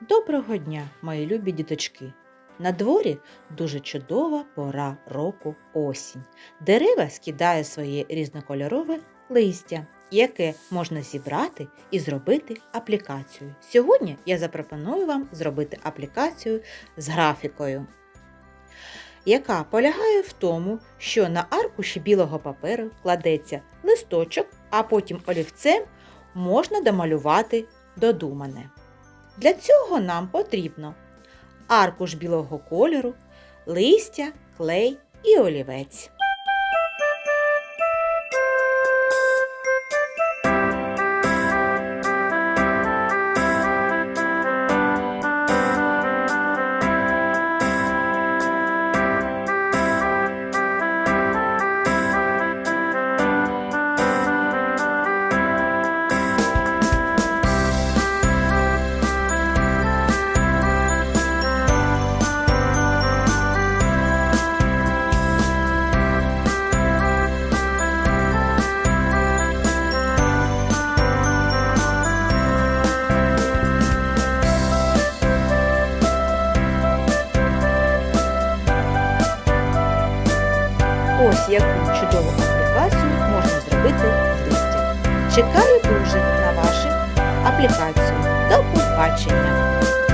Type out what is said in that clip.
Доброго дня, мої любі діточки! На дворі дуже чудова пора року осінь. Дерева скидає своє різнокольорове листя, яке можна зібрати і зробити аплікацію. Сьогодні я запропоную вам зробити аплікацію з графікою, яка полягає в тому, що на аркуші білого паперу кладеться листочок, а потім олівцем можна домалювати додумане. Для цього нам потрібно аркуш білого кольору, листя, клей і олівець. Ось яку чудову аплікацію можна зробити з листя. Чекаю дуже на вашу аплікацію. До побачення!